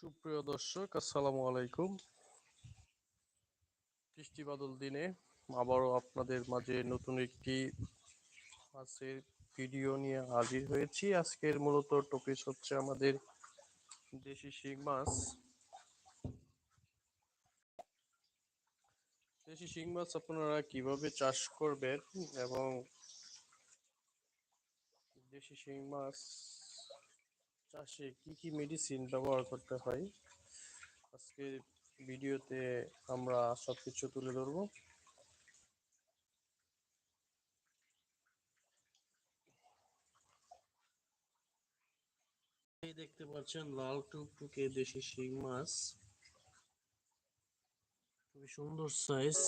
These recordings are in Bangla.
সুপ্রিয় দর্শক, আসসালামু আলাইকুম। বৃষ্টি বাদল দিনে আবারও আপনাদের মাঝে নতুন একটি মাছের ভিডিও নিয়ে হাজির হয়েছি। আজকের মূলত টপিক হচ্ছে আমাদের দেশি শিং মাছ। দেশি শিং মাছ আপনারা কীভাবে চাষ করবেন এবং দেশি শিং মাছ চাষে কি কি মেডিসিন ব্যবহার করতে হয়? আজকে ভিডিওতে আমরা সবকিছু তুলে ধরবো। দেখতে পাচ্ছেন, লাল টুকটুকে দেশি শিং মাছ। খুবই সুন্দর সাইজ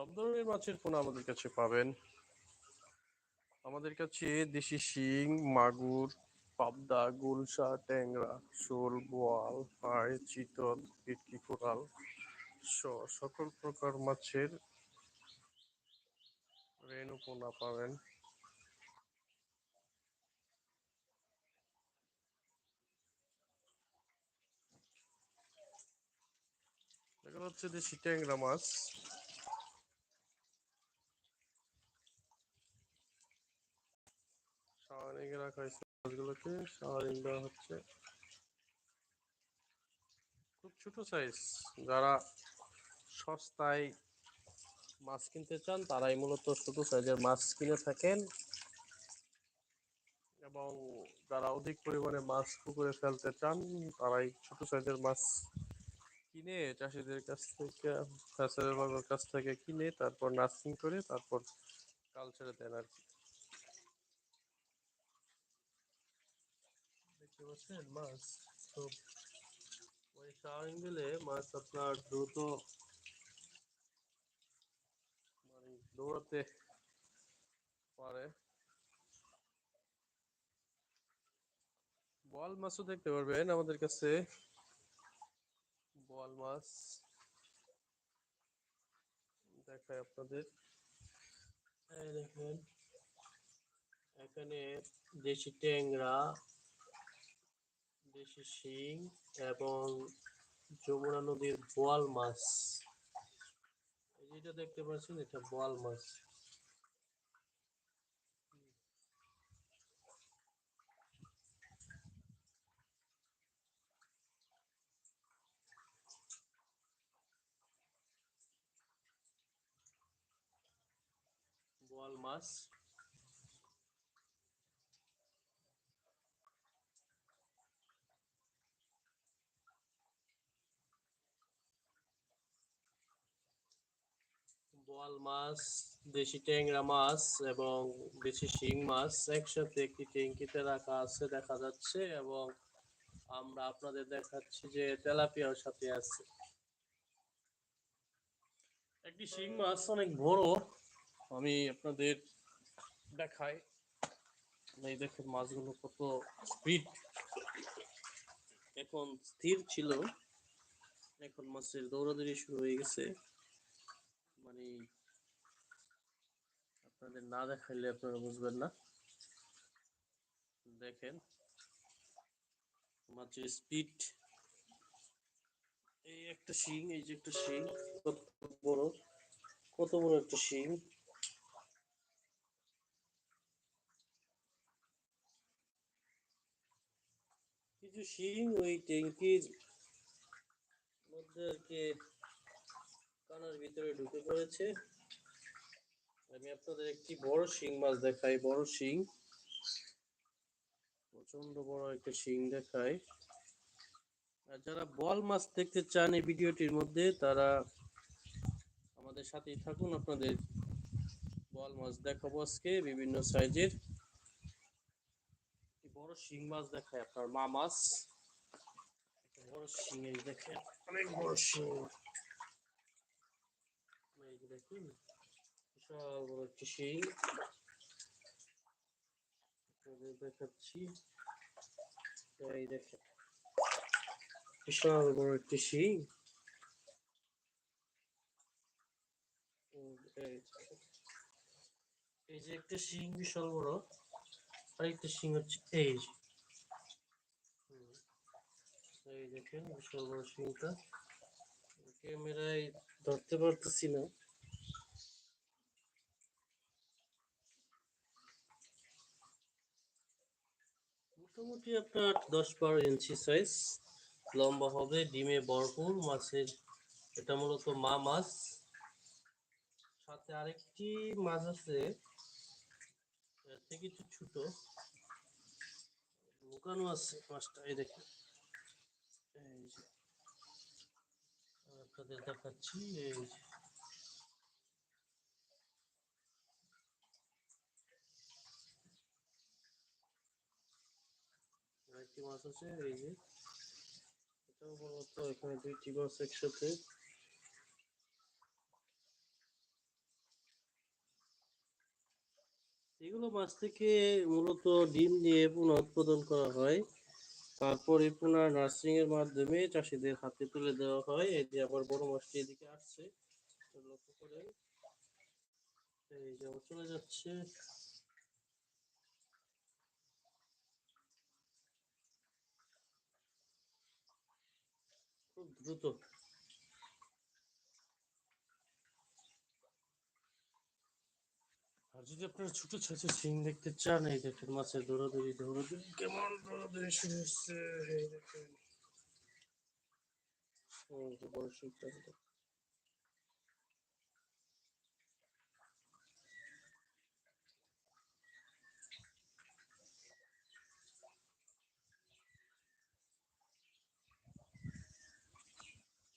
সব ধরনের মাছের পোনা আমাদের কাছে পাবেন। আমাদের কাছে দেশি শিং, মাগুর, পাবদা, গুলশা, ট্যাংরা, শোল, বোয়াল হাড় চিতল, পিটকি কোরাল সকল প্রকার মাছের রেণু পোনা পাবেন। এগুলো হচ্ছে দেশি ট্যাংরা মাছ। সাওয়ারিং রাখা হয়েছে মাছগুলোকে। সাওয়ারিং দেওয়া হচ্ছে। খুব ছোট সাইজ যারা সস্তায় মাছ কিনতে চান, তারাই মূলত ছোট সাইজের মাছ কিনে থাকেন। এবং যারা অধিক পরিমাণে মাছ পুকুরে ফেলতে চান, তারাই ছোট সাইজের মাছ কিনে চাষিদের কাছ থেকে ফ্যাসারের বাবার কাছ থেকে কিনে, তারপর নার্সিং করে, তারপর কালচারে দেন আর কি। দেখতে পাচ্ছেন মাছ? তো ওই শাওয়ারিং দিলে মাছ আপনার দ্রুত মানে দৌড়াতে পারে। বল মাছও দেখতে পারবেন আমাদের কাছে। বল মাছ দেখায় আপনাদের। দেখেন, এখানে দেশি ট্যাংরা দেশি শিং এবং যমুনা নদীর বোয়াল মাছ। এই যেটা দেখতে পাচ্ছেন, এটা বোয়াল মাছ। বোয়াল মাছ। বোয়াল মাছ, দেশি ট্যাংরা মাছ এবং দেশি শিং মাছ একসাথে একটি ট্যাঙ্কিতে রাখা আছে দেখা যাচ্ছে এবং আমরা আপনাদের দেখাচ্ছি যে তেলাপিয়ার সাথে আছে। একটি শিং মাছ অনেক বড়, আমি আপনাদের দেখাই। এই দেখেন মাছগুলো কত স্পিড। এখন স্থির ছিল, এখন মাছের দৌড়াদৌড়ি শুরু হয়ে গেছে। মানে আপনাদের না দেখাইলে আপনারা বুঝবেন না। দেখেন মাছের স্পিড এই একটা শিং, এই যে একটা শিং, কত বড় কত বড় একটা শিং। কিছু শিং ওই ট্যাঙ্কির মধ্যে আর কি কানার ভিতরে ঢুকে পড়েছে। আমি আপনাদের একটি বড় শিং মাছ দেখাই, বড় শিং। প্রচণ্ড বড় একটা শিং দেখাই। আর যারা বল মাছ দেখতে চান এই ভিডিওটির মধ্যে, তারা আমাদের সাথেই থাকুন। আপনাদের বল মাছ দেখাবো আজকে বিভিন্ন সাইজের। বড় শিং মাছ দেখায় আপনার মা মাছ। বড় শিং দেখেন। অনেক বড় শিং। দেখুন। বিশাল বড় একটি সেই এই যে একটা শিং বিশাল বড়। আরেকটা শিং হচ্ছে এই এই দেখেন বিশাল বড় শিংটা। ক্যামেরায় ধরতে পারতেছি না। মোটামুটি আপনার দশ বারো ইঞ্চি সাইজ লম্বা হবে, ডিমে ভরপুর, মাছের এটা মূলত মা মাছ। সাথে আরেকটি মাছ আছে একটু ছোট লুকানো আছে মাছটা, এই দেখেন। আপনাদের দেখাচ্ছি, এই আরেকটি মাছ আছে, এই যে। এটাও মূলত এখানে দুইটি মাছ একসাথে। এগুলো মাছ থেকে মূলত ডিম দিয়ে পুনঃ উৎপাদন করা হয়। তারপর এই পুনঃ নার্সিং এর মাধ্যমে চাষিদের হাতে তুলে দেওয়া হয়। এই যে আবার বড় মাছটি এদিকে আসছে, এটা লক্ষ্য করেন। এই যে চলে যাচ্ছে। দ্রুত। আর যদি আপনারা ছোট ছোট সিং দেখতে চান, এই দেখেন মাছের দৌড়াদৌড়ি দৌড়াদৌড়ি, কেমন দৌড়াদৌড়ি শুরু হচ্ছে বড় শিংটা দেখেন।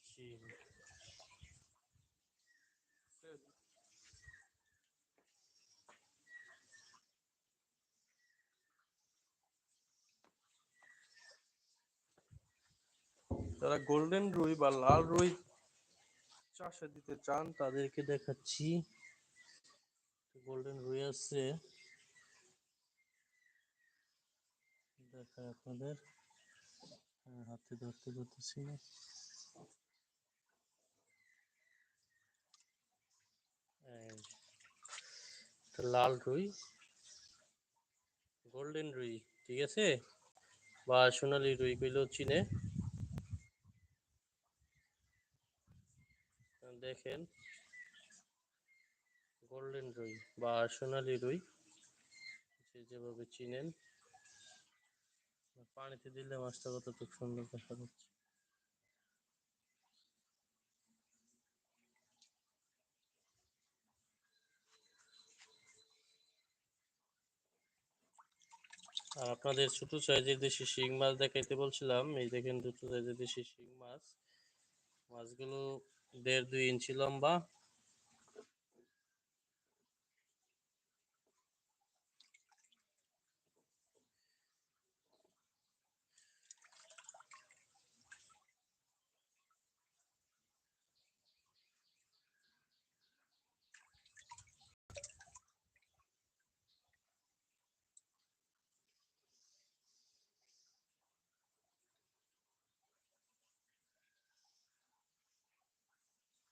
শিং যারা গোল্ডেন রুই বা লাল রুই চাষে দিতে চান তাদেরকে দেখাচ্ছি। গোল্ডেন রুই আছে। দেখায় আপনাদের। হ্যাঁ, হাতে ধরতে ধরতেছি না। লাল রুই গোল্ডেন রুই ঠিক আছে? বা সোনালি রুই কইলেও চিনে। দেখেন, গোল্ডেন রুই বা সোনালি রুই যেভাবে চিনেন, পানিতে দিলে মাছটা কতটুক সুন্দর দেখা যাচ্ছে। আর আপনাদের ছোট সাইজের দেশি শিং মাছ দেখাইতে বলছিলাম, এই দেখেন দুটো সাইজের দেশি শিং মাছ। মাছগুলো দেড় দুই ইঞ্চি লম্বা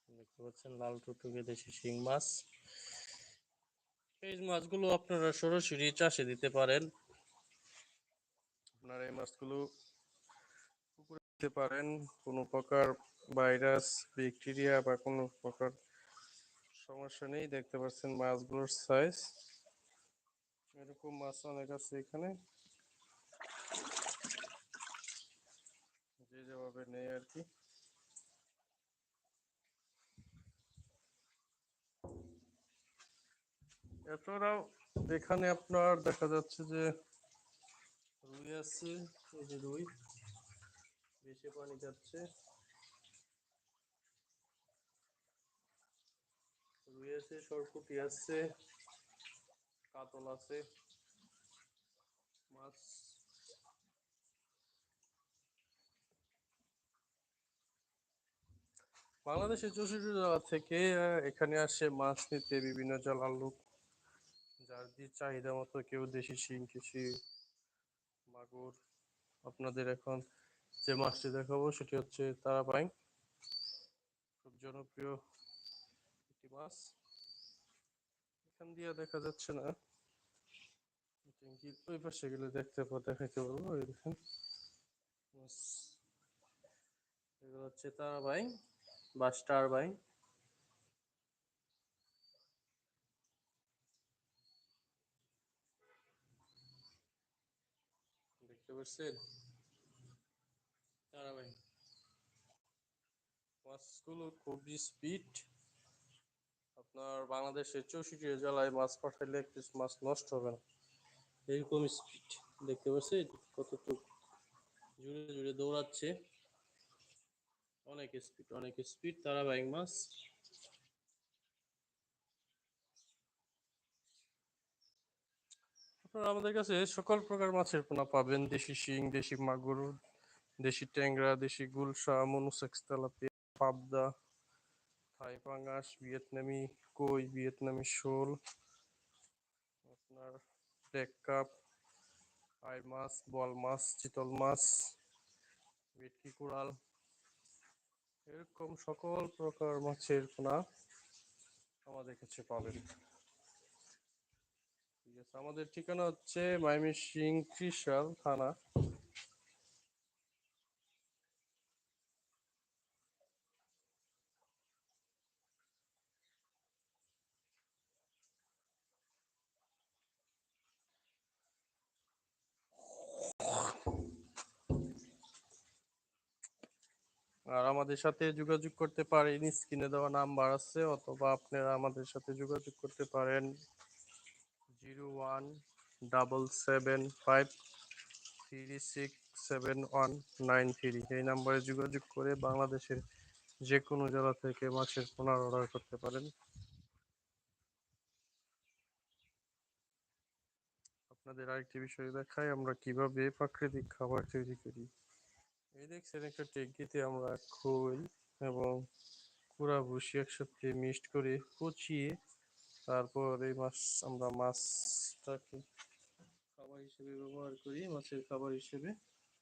দেখতে পাচ্ছেন লাল টুকটুকে দেশি শিং মাছ। এই মাছগুলো আপনারা সরাসরি চাষে দিতে পারেন। আপনারা এই মাছগুলো পুকুরে দিতে পারেন। কোনো প্রকার ভাইরাস, ব্যাকটেরিয়া বা কোনো প্রকার সমস্যা নেই। দেখতে পাচ্ছেন মাছগুলোর সাইজ এরকম মাছ অনেক আছে এখানে। যে যেভাবে নেই আর কি। এছাড়াও এখানে আপনার দেখা যাচ্ছে যে রুই আছে, এই যে রুই, বেশি পানি যাচ্ছে। রুই আছে, সরপুটি আছে, কাতল আছে, মাছ। বাংলাদেশের চৌষট্টি জেলা থেকে এখানে আসে মাছ নিতে বিভিন্ন জেলার লোক যার চাহিদা মতো কেউ দেশি শিং, কৃষি, মাগুর, আপনাদের এখন যে মাছটি দেখাবো সেটি হচ্ছে তারাবাইং খুব জনপ্রিয় একটি মাছ। এখান দিয়ে দেখা যাচ্ছে না। ওই পাশে গেলে দেখতে পা দেখাইতে পারব। ওই দেখেন। এগুলো হচ্ছে তারাবাই বা স্টার বাই দেখতে পাচ্ছেন তারাবাই মাছগুলো খুবই স্পিড আপনার বাংলাদেশের চৌষট্টি জেলায় মাছ পাঠাইলে একটু মাছ নষ্ট হবে না। এরকম স্পিড দেখতে পাচ্ছেন কতটুকু জুড়ে জুড়ে দৌড়াচ্ছে। অনেক স্পিড অনেক স্পিড তারাবাইক মাছ। আমাদের কাছে সকল প্রকার মাছের পোনা পাবেন। দেশি শিং, দেশি মাগুর, দেশি ট্যাংরা, দেশি গুলশা মনুসেক্স তেলাপিয়া, পাবদা, থাই পাঙ্গাস, ভিয়েতনামি কই, ভিয়েতনামি শোল, আপনার ব্ল্যাক কাপ আই মাছ, বল মাছ, চিতল মাছ, ভেটকি কুড়াল এরকম সকল প্রকার মাছের পোনা আমাদের কাছে পাবেন। আছে আমাদের ঠিকানা হচ্ছে ময়মনসিং ত্রিশাল থানা। আর আমাদের সাথে যোগাযোগ করতে পারেন, স্ক্রিনে দেওয়া নাম্বার আছে, অথবা আপনারা আমাদের সাথে যোগাযোগ করতে পারেন। Zero one double seven five three six seven one nine three এই নাম্বারে যোগাযোগ করে বাংলাদেশের যে কোনো জেলা থেকে মাছের পোনার অর্ডার করতে পারেন। আপনাদের আরেকটি বিষয় দেখাই, আমরা কীভাবে প্রাকৃতিক খাবার তৈরি করি। এই দেখছেন, একটা টেঙ্কিতে আমরা খোল এবং কুড়া ভুসি একসাথে মিক্সড করে পচিয়ে তারপর এই মাছ আমরা মাছটাকে খাবার হিসেবে ব্যবহার করি, মাছের খাবার হিসেবে।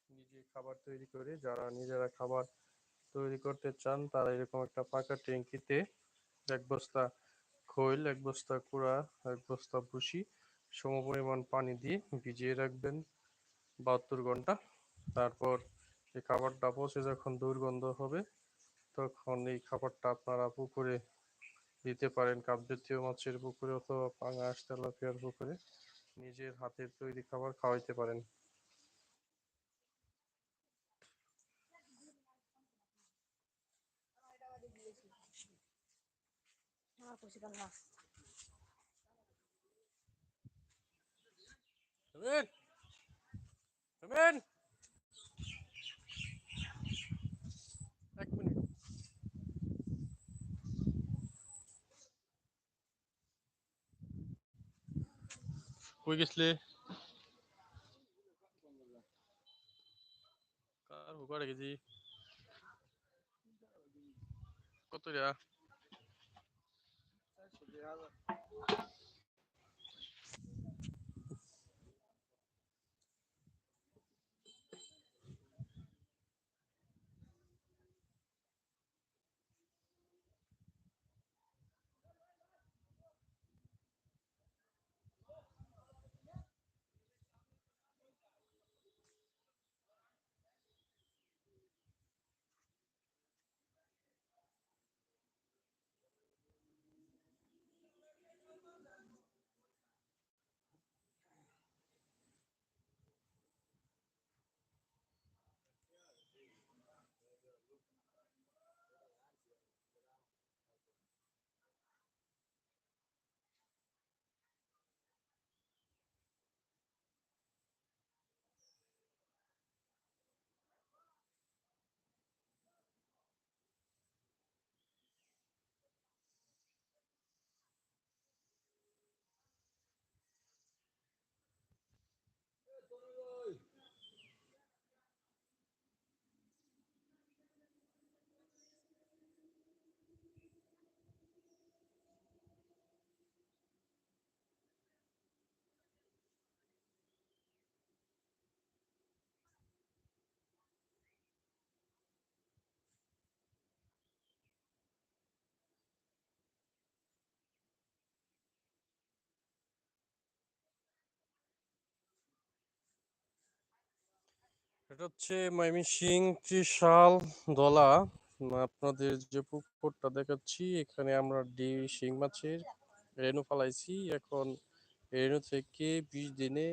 নিজে খাবার তৈরি করে, যারা নিজেরা খাবার তৈরি করতে চান, তারা এরকম একটা পাকা ট্যাঙ্কিতে এক বস্তা খৈল, এক বস্তা কুড়া, এক বস্তা ভুসি সম পরিমাণ পানি দিয়ে ভিজিয়ে রাখবেন বাহাত্তর ঘণ্টা। তারপর এই খাবারটা পচে যখন দুর্গন্ধ হবে, তখন এই খাবারটা আপনারা পুকুরে দিতে পারেন কাপ জাতীয় মাছের পুকুরে অথবা পাঙাশ তেলাপিয়ার পুকুরে নিজের হাতের তৈরি খাবার খাওয়াইতে পারেন. Come in! Come in! কই গেছলে কার হুকারে গেছি কত রা এটা হচ্ছে ময়মনসিং ত্রিশাল দলা। আপনাদের যে পুকুরটা দেখাচ্ছি, এখানে আমরা ডি শিং মাছের রেনু ফালাইছি। এখন রেনু থেকে বিশ দিনে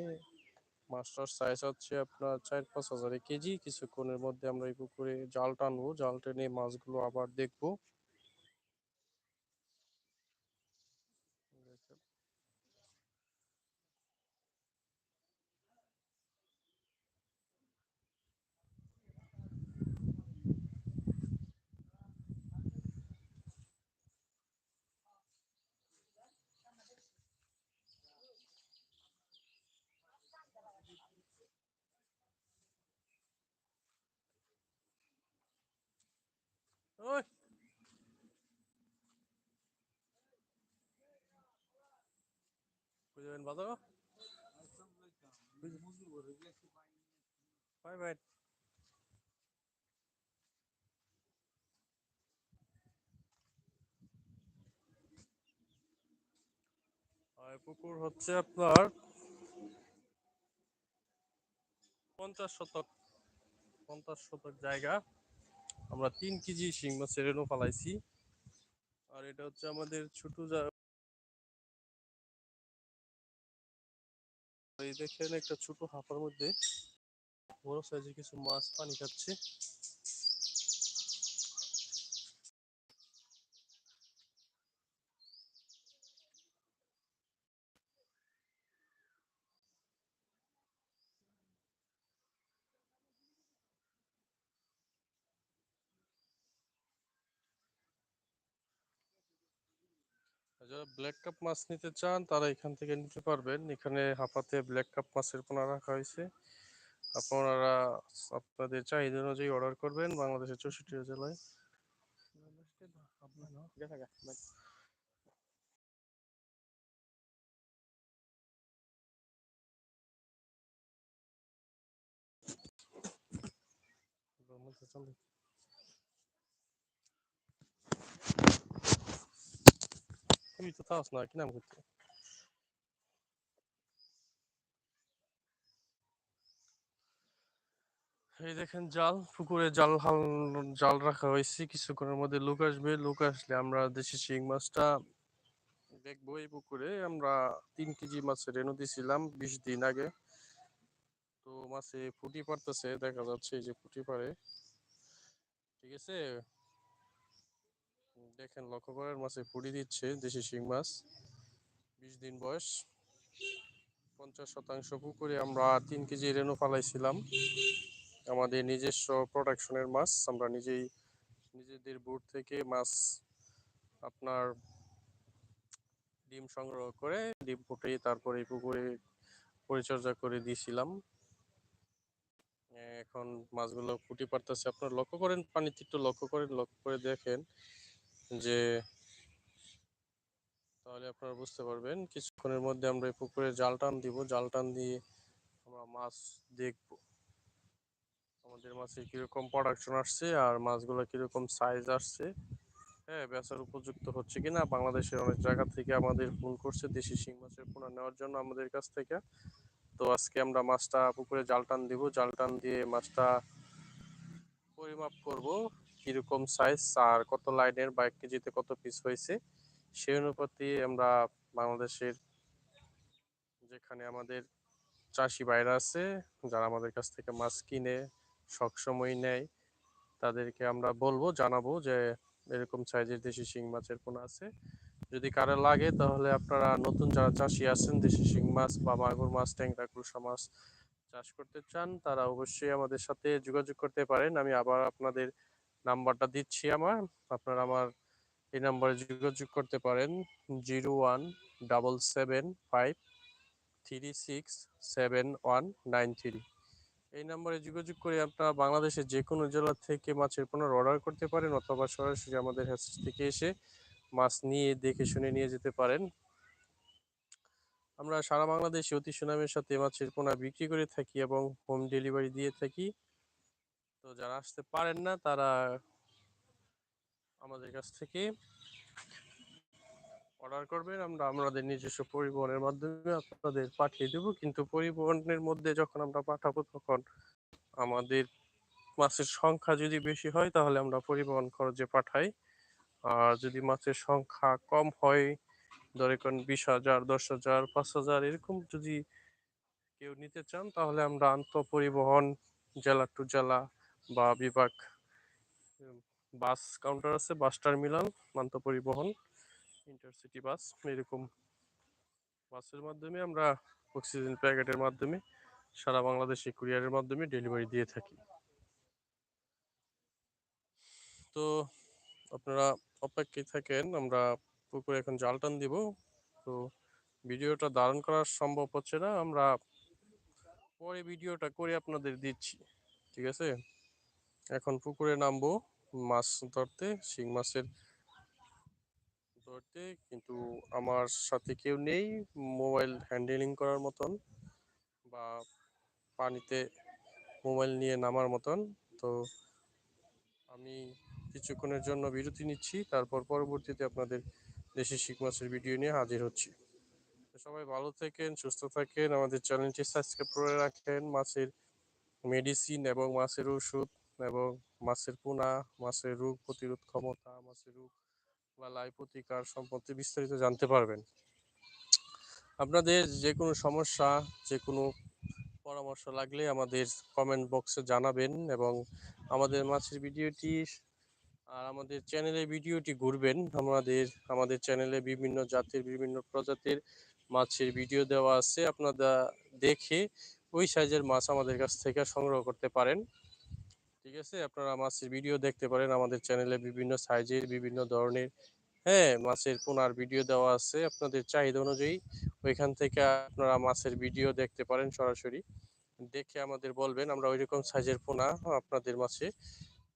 মাছটার সাইজ হচ্ছে আপনার চার পাঁচ হাজার কেজি। কিছুক্ষণের মধ্যে আমরা এই পুকুরে জাল টানবো। জাল টেনে মাছগুলো আবার দেখব। ওই। Bye bye. পুকুর হচ্ছে আপনার পঞ্চাশ শতক পঞ্চাশ শতক জায়গা। আমরা তিন কেজি শিং মাছের রেণু ফালাইছি। আর এটা হচ্ছে আমাদের ছোট এই দেখেন একটা ছোট হাফার মধ্যে বড় সাইজের কিছু মাছ পানি খাচ্ছে। যারা ব্ল্যাক কাপ মাছ নিতে চান, তারা এখান থেকে নিতে পারবেন। এখানে হাঁপাতে ব্ল্যাক কাপ মাছের পোনা রাখা হয়েছে। আপনারা আপনাদের চাহিদা অনুযায়ী অর্ডার করবেন বাংলাদেশের চৌষট্টি জেলায়। তুই তো থাস না কি নাম এই দেখেন জাল, পুকুরে জাল হাল, জাল রাখা হয়েছে, কিছুক্ষণের মধ্যে লোক আসবে, লোক আসলে আমরা দেশি শিং মাছটা দেখব এই পুকুরে। আমরা তিন কেজি মাছের রেনু দিছিলাম বিশ দিন আগে। তো মাছে ফুটি পারতেছে, দেখা যাচ্ছে এই যে ফুটি পারে। ঠিক আছে? দেখেন, লক্ষ্য করেন, মাছে ফুটি দিচ্ছে, দেশি শিং মাছ। বিশ দিন বয়স। পঞ্চাশ শতাংশ পুকুরে আমরা তিন কেজি রেনু ফালাইছিলাম। আমাদের নিজস্ব প্রোডাকশনের মাছ। আমরা নিজেই, নিজেদের বুট থেকে মাছ আপনার ডিম সংগ্রহ করে, ডিম ফুটে তারপরে পুকুরে পরিচর্যা করে দিয়েছিলাম। এখন মাছগুলো ফুটি পারতেছে। আপনার লক্ষ্য করেন পানিতে একটু লক্ষ্য করেন, লক্ষ্য করে দেখেন যে তাহলে আপনারা বুঝতে পারবেন, কিছুক্ষণের মধ্যে আমরা এই পুকুরে জাল টান দিব। জাল টান দিয়ে আমরা মাছ দেখব। আমাদের মাছের কীরকম প্রোডাকশন আসছে আর মাছগুলো কীরকম সাইজ আসছে হ্যাঁ বেচার উপযুক্ত হচ্ছে কিনা, বাংলাদেশের অনেক জায়গা থেকে আমাদের ফোন করছে দেশি শিং মাছের পোনা নেওয়ার জন্য আমাদের কাছ থেকে। তো আজকে আমরা মাছটা পুকুরে জাল টান দিব। জাল টান দিয়ে মাছটা পরিমাপ করব। কীরকম সাইজ আর কত লাইনের বা এক কেজিতে কত পিস হয়েছে, সেই অনুপাতে আমরা বাংলাদেশের যেখানে আমাদের চাষি ভাইরা আছে, যারা আমাদের কাছ থেকে মাছ কিনে সবসময় নেয়, তাদেরকে আমরা বলব, জানাব যে এরকম সাইজের দেশি শিং মাছের পোনা আছে। যদি কারও লাগে তাহলে আপনারা নতুন যারা চাষি আছেন, দেশি শিং মাছ বা মাগুর মাছ, ট্যাংরা কুলসা মাছ চাষ করতে চান, তারা অবশ্যই আমাদের সাথে যোগাযোগ করতে পারেন। আমি আবার আপনাদের নাম্বারটা দিচ্ছি আমার। আপনারা আমার এই নাম্বারে যোগাযোগ করতে পারেন। Zero one double seven five three six seven one nine three. এই নম্বরে যোগাযোগ করে আপনারা বাংলাদেশের যে কোনো জেলা থেকে মাছের পণ্য অর্ডার করতে পারেন অথবা সরাসরি আমাদের হ্যাচ থেকে এসে মাছ নিয়ে, দেখে শুনে নিয়ে যেতে পারেন। আমরা সারা বাংলাদেশে অতি সুনামের সাথে মাছের পোনা বিক্রি করে থাকি এবং হোম ডেলিভারি দিয়ে থাকি। তো যারা আসতে পারেন না, তারা আমাদের কাছ থেকে অর্ডার করবেন। আমরা আমাদের নিজস্ব পরিবহনের মাধ্যমে আপনাদের পাঠিয়ে দেবো। কিন্তু পরিবহনের মধ্যে যখন আমরা পাঠাবো, তখন আমাদের মাছের সংখ্যা যদি বেশি হয়, তাহলে আমরা পরিবহন খরচে পাঠাই। আর যদি মাছের সংখ্যা কম হয়, ধরে কোন বিশ হাজার, দশ হাজার, পাঁচ হাজার, এরকম যদি কেউ নিতে চান, তাহলে আমরা আন্ত পরিবহন জেলা টু জেলা বা বিভাগ বাস কাউন্টার আছে, বাস টার্মিনাল আন্ত পরিবহন ইন্টারসিটি বাস এরকম বাসের মাধ্যমে আমরা অক্সিজেন প্যাকেটের মাধ্যমে সারা বাংলাদেশে কুরিয়ারের মাধ্যমে ডেলিভারি দিয়ে থাকি। তো আপনারা অপেক্ষায় থাকেন, আমরা পুকুরে এখন জাল টান দিব। তো ভিডিওটা ধারণ করা সম্ভব হচ্ছে না, আমরা পরে ভিডিওটা করে আপনাদের দিচ্ছি, ঠিক আছে? এখন পুকুরে নামবো, মাছ ধরতে, শিং মাছের ধরতে, কিন্তু আমার সাথে কেউ নেই, মোবাইল হ্যান্ডেলিং করার মতন বা পানিতে মোবাইল নিয়ে নামার মতন। তো আমি কিছুক্ষণের জন্য বিরতি নিচ্ছি, তারপর পরবর্তীতে আপনাদের দেশি শিখ মাছের ভিডিও নিয়ে হাজির হচ্ছি। সবাই ভালো থাকেন, সুস্থ থাকেন, আমাদের চ্যানেলটি সাবস্ক্রাইব করে রাখেন, মাছের মেডিসিন এবং মাছের ওষুধ এবং মাছের পোনা, মাছের রোগ প্রতিরোধ ক্ষমতা, মাছের রোগ বা লাই প্রতিকার সম্পর্কে বিস্তারিত জানতে পারবেন। আপনাদের যে কোনো সমস্যা যে কোনো পরামর্শ লাগলে আমাদের কমেন্ট বক্সে জানাবেন এবং আমাদের মাছের ভিডিওটি আর আমাদের চ্যানেলে ভিডিওটি ঘুরবেন। আমাদের আমাদের চ্যানেলে বিভিন্ন জাতের, বিভিন্ন প্রজাতির মাছের ভিডিও দেওয়া আছে। আপনারা দেখে ওই সাইজের মাছ আমাদের কাছ থেকে সংগ্রহ করতে পারেন। ঠিক আছে? আপনারা মাছের ভিডিও দেখতে পারেন। আমাদের চ্যানেলে বিভিন্ন সাইজের বিভিন্ন ধরনের হ্যাঁ মাছের পোনার ভিডিও দেওয়া আছে আপনাদের চাহিদা অনুযায়ী। ওইখান থেকে আপনারা মাছের ভিডিও দেখতে পারেন সরাসরি। দেখে আমাদের বলবেন, আমরা ওই রকম সাইজের পোনা আপনাদের মাছে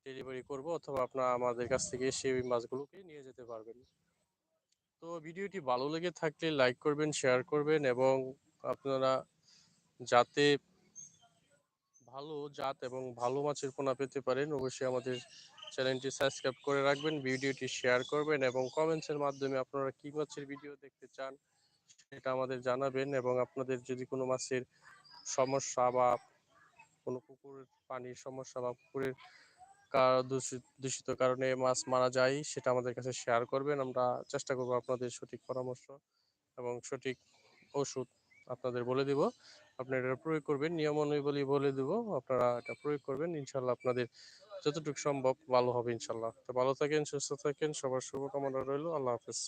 ডেলিভারি করব অথবা আপনারা আমাদের কাছ থেকে সেই মাছগুলোকে নিয়ে যেতে পারবেন। তো ভিডিওটি ভালো লেগে থাকলে লাইক করবেন শেয়ার করবেন এবং আপনারা যাতে ভালো জাত এবং ভালো মাছের পোনা পেতে পারেন, অবশ্যই আমাদের চ্যানেলটি সাবস্ক্রাইব করে রাখবেন, ভিডিওটি শেয়ার করবেন এবং কমেন্টসের মাধ্যমে আপনারা কী মাছের ভিডিও দেখতে চান সেটা আমাদের জানাবেন এবং আপনাদের যদি কোনো মাছের সমস্যা বা কোনো পুকুরের পানির সমস্যা বা পুকুরের দূষিত দূষিত কারণে মাছ মারা যায় সেটা আমাদের কাছে শেয়ার করবেন, আমরা চেষ্টা করব আপনাদের সঠিক পরামর্শ এবং সঠিক ওষুধ আপনাদের বলে দিব। আপনারা এটা প্রয়োগ করবেন। নিয়ম অনুযায়ী বলে দেবো, আপনারা এটা প্রয়োগ করবেন। ইনশাল্লাহ আপনাদের যতটুকু সম্ভব ভালো হবে ইনশাল্লাহ। তো ভালো থাকেন, সুস্থ থাকেন, সবার শুভকামনা রইল। আল্লাহ হাফেজ।